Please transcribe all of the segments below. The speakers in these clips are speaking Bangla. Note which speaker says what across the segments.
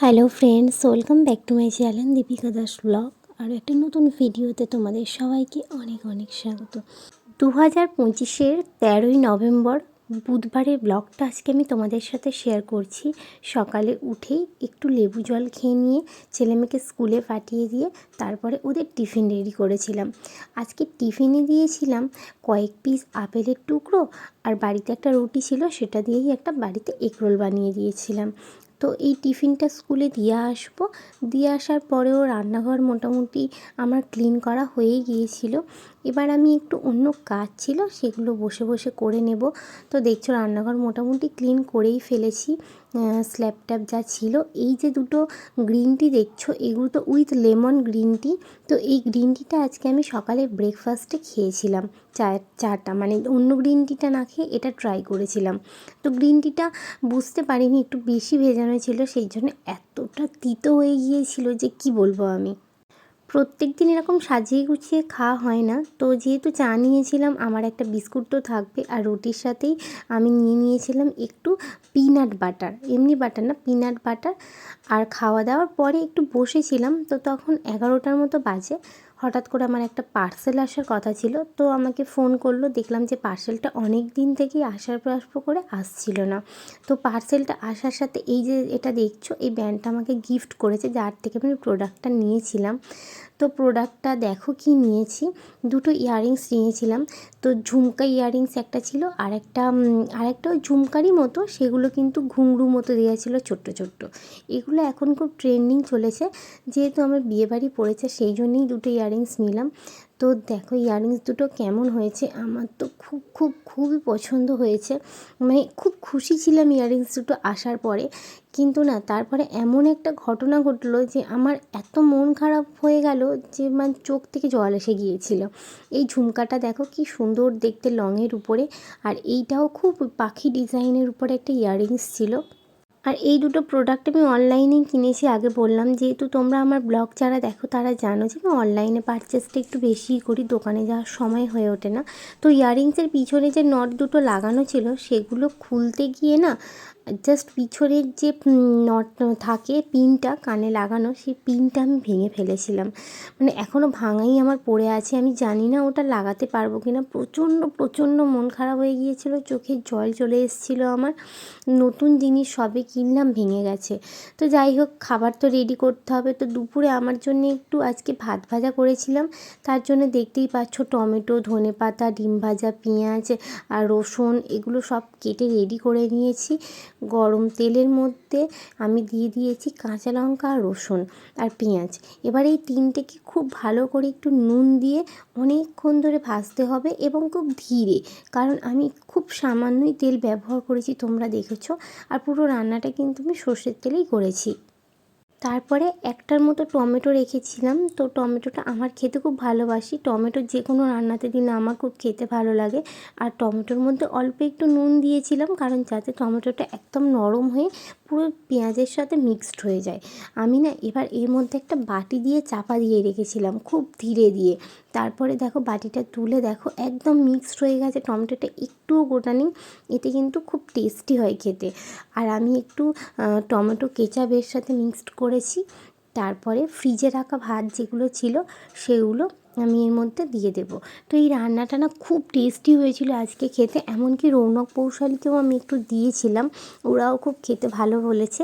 Speaker 1: Hello friends welcome back to my channel Dipika Das vlog আর একটা নতুন ভিডিওতে তোমাদের সবাইকে অনেক অনেক স্বাগত। দু হাজার পঁচিশের তেরোই নভেম্বর বুধবারের ব্লগটা আজকে আমি তোমাদের সাথে শেয়ার করছি। সকালে উঠেই একটু লেবু জল খেয়ে নিয়ে ছেলেমেয়েকে স্কুলে পাঠিয়ে দিয়ে তারপরে ওদের টিফিন রেডি করেছিলাম। আজকে টিফিনে দিয়েছিলাম কয়েক পিস আপেলের টুকরো আর বাড়িতে একটা রুটি ছিল, সেটা দিয়েই একটা বাড়িতে এগরোল বানিয়ে দিয়েছিলাম। তো এই টিফিনটা স্কুলে দিয়ে আসব। দিয়ে আসার পরেও রান্নাঘর মোটামুটি আমার ক্লিন করা হয়ে গিয়েছিল। এবার আমি একটু অন্য কাজ ছিল, সেগুলো বসে বসে করে নেব। তো দেখছ রান্নাঘর মোটামুটি ক্লিন করেই ফেলেছি। স্ল্যাব ট্যাব যা ছিল। এই যে দুটো গ্রিন টি দেখছ, এগুলো তো উইথ লেমন গ্রিন টি তো এই গ্রিন টিটা আজকে আমি সকালে ব্রেকফাস্টে খেয়েছিলাম। চায়ের চাটা মানে অন্য গ্রিন টিটা না খেয়ে এটা ট্রাই করেছিলাম। তো গ্রিন টিটা বুঝতে পারিনি, একটু বেশি ভেজানো ছিল, সেই জন্য এতটা তিতো হয়ে গিয়েছিল যে কি বলব আমি। প্রত্যেক দিন এরকম সাজিয়ে গুছিয়ে খাওয়া হয় না। তো যেহেতু চা নিয়েছিলাম, আমার একটা বিস্কুট তো থাকবে। আর রুটির সাথেই আমি নিয়ে নিয়েছিলাম একটু পিনাট বাটার এমনি বাটার না পিনাট বাটার আর খাওয়া দাওয়ার পরে একটু বসেছিলাম। তো তখন এগারোটার মতো বাজে। হঠাৎ করে আমার একটা পার্সেল আসার কথা ছিল, তো আমাকে ফোন করল, দেখলাম যে পার্সেলটা অনেক দিন থেকেই আসার প্রয়াস করে আসছিল না। তো পার্সেলটা আসার সাথে এই যে এটা দেখছ, এই ব্যান্ডটা আমাকে গিফট করেছে, যার থেকে আমি প্রোডাক্টটা নিয়েছিলাম। তো প্রোডাক্টটা দেখো কি নিয়েছি, দুটো ইয়াররিংস নিয়েছিলাম। তো ঝুমকা ইয়াররিংস একটা ছিল, আর একটা আর একটা ওই ঝুমকারই মতো, সেগুলো কিন্তু ঘুংরু মতো দেওয়া ছিল ছোট্ট ছোট্ট। এগুলো এখন খুব ট্রেন্ডিং চলেছে, যেহেতু আমার বিয়েবাড়ি পড়েছে, সেই জন্যই দুটো ইয়াররিংস নিলাম। তো দেখো ইয়াররিংস দুটো কেমন হয়েছে? আমার তো খুব খুব, খুবই পছন্দ হয়েছে। মানে খুব খুশি ছিলাম ইয়াররিংস দুটো আসার পরে। কিন্তু না, তারপরে এমন একটা ঘটনা ঘটলো যে আমার এত মন খারাপ হয়ে গেল যে মানে চোখ থেকে জল এসে গিয়েছিল। এই ঝুমকাটা দেখো কি সুন্দর দেখতে লংয়ের উপরে। আর এইটাও খুব পাখি ডিজাইনের উপরে একটা ইয়াররিংস ছিল। আর এই দুটো প্রোডাক্ট আমি অনলাইনেই কিনেছি। আগে বললাম, যেহেতু তোমরা আমার ব্লগ যারা দেখো, তারা জানো যে আমি অনলাইনে পারচেসটা একটু বেশিই করি, দোকানে যাওয়ার সময় হয়ে ওঠে না। তো ইয়াররিংসের পিছনে যে নট দুটো লাগানো ছিল, সেগুলো খুলতে গিয়ে না জাস্ট পিছনের যে নট, থাকে পিনটা কানে লাগানো, সেই পিনটা আমি ভেঙে ফেলেছিলাম। মানে এখনও ভাঙাই আমার পড়ে আছে, আমি জানি না ওটা লাগাতে পারব কি না প্রচণ্ড প্রচণ্ড মন খারাপ হয়ে গিয়েছিল চোখের জল চলে এসেছিল আমার। নতুন জিনিস সবে কিনলাম, ভেঙে গেছে। তো যাই হোক, খাবার তো রেডি করতে হবে। তো দুপুরে আমার জন্য একটু আজকে ভাত ভাজা করেছিলাম। তার জন্য দেখতেই পাচ্ছ, টমেটো, ধনে পাতা, ডিম ভাজা, পেঁয়াজ আর রসুন, এগুলো সব কেটে রেডি করে নিয়েছি। গরম তেলের মধ্যে আমি দিয়ে দিয়েছি কাঁচা লঙ্কা আর রসুন আর পেঁয়াজ। এবার এই তিনটেকে খুব ভালো করে একটু নুন দিয়ে অনেকক্ষণ ধরে ভাজতে হবে এবং খুব ধীরে, কারণ আমি খুব সামান্যই তেল ব্যবহার করেছি, তোমরা দেখেছ। আর পুরো রান্নাটা কিন্তু আমি সর্ষের তেলেই করেছি। তারপরে একটার মতো টমেটো রেখেছিলাম। তো টমেটোটা আমার খেতে খুব ভালোবাসি। টমেটো যে কোনো রান্নাতে দিলে আমার খুব খেতে ভালো লাগে। আর টমেটোর মধ্যে অল্প একটু নুন দিয়েছিলাম, কারণ যাতে টমেটোটা একদম নরম হয়ে পুরো পেঁয়াজের সাথে মিক্সড হয়ে যায়। আমি না এবার এর মধ্যে একটা বাটি দিয়ে চাপা দিয়ে রেখেছিলাম খুব ধীরে দিয়ে। তারপরে দেখো বাটিটা তুলে দেখো একদম মিক্সড হয়ে গেছে, টমেটোটা একটুও গোটা নেই, এতে কিন্তু খুব টেস্টি হয় খেতে। আর আমি একটু টমেটো কেচাপের সাথে মিক্সড করেছি তারপরে ফ্রিজে রাখা ভাত যেগুলো ছিল সেগুলো আমি এর মধ্যে দিয়ে দেব। তো এই রান্নাটা না খুব টেস্টি হয়েছিল আজকে খেতে, এমনকি রৌনক পৌশালিকেও আমি একটু দিয়েছিলাম, ওরাও খুব খেতে ভালো বলেছে।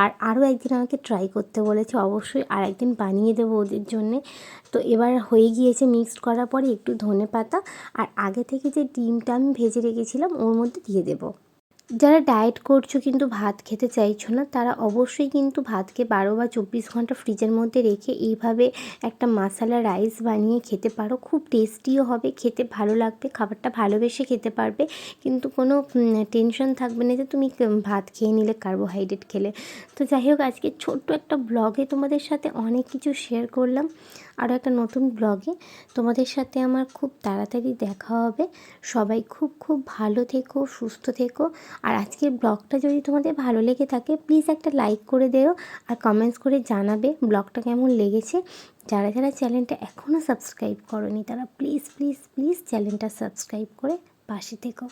Speaker 1: আর আরও একদিন আমাকে ট্রাই করতে বলেছে, অবশ্যই আর একদিন বানিয়ে দেবো ওদের জন্যে। তো এবার হয়ে গিয়েছে মিক্সড করার পরে একটু ধনে পাতা আর আগে থেকে যে ডিমটা আমি ভেজে রেখেছিলাম ওর মধ্যে দিয়ে দেবো। যারা ডায়েট করছ কিন্তু ভাত খেতে চাইছো না, তারা অবশ্যই কিন্তু ভাতকে বারো বা চব্বিশ ঘণ্টা ফ্রিজের মধ্যে রেখে এইভাবে একটা মশালা রাইস বানিয়ে খেতে পারো। খুব টেস্টিও হবে, খেতে ভালো লাগবে, খাবারটা ভালোবেসে খেতে পারবে। কিন্তু কোনো টেনশন থাকবে না যে তুমি ভাত খেয়ে নিলে কার্বোহাইড্রেট খেলে। তো যাই হোক, আজকে ছোট্ট একটা ব্লগে তোমাদের সাথে অনেক কিছু শেয়ার করলাম। আরও একটা নতুন ব্লগে তোমাদের সাথে আমার খুব তাড়াতাড়ি দেখা হবে। সবাই খুব খুব ভালো থেকো, সুস্থ থেকো। আর আজকের ব্লগটা যদি তোমাদের ভালো লেগে থাকে প্লিজ একটা লাইক করে দেও আর কমেন্টস করে জানাবে ব্লগটা কেমন লেগেছে। যারা যারা চ্যানেলটা এখনও সাবস্ক্রাইব করনি, তারা প্লিজ প্লিজ প্লিজ চ্যানেলটা সাবস্ক্রাইব করে পাশে থেকো।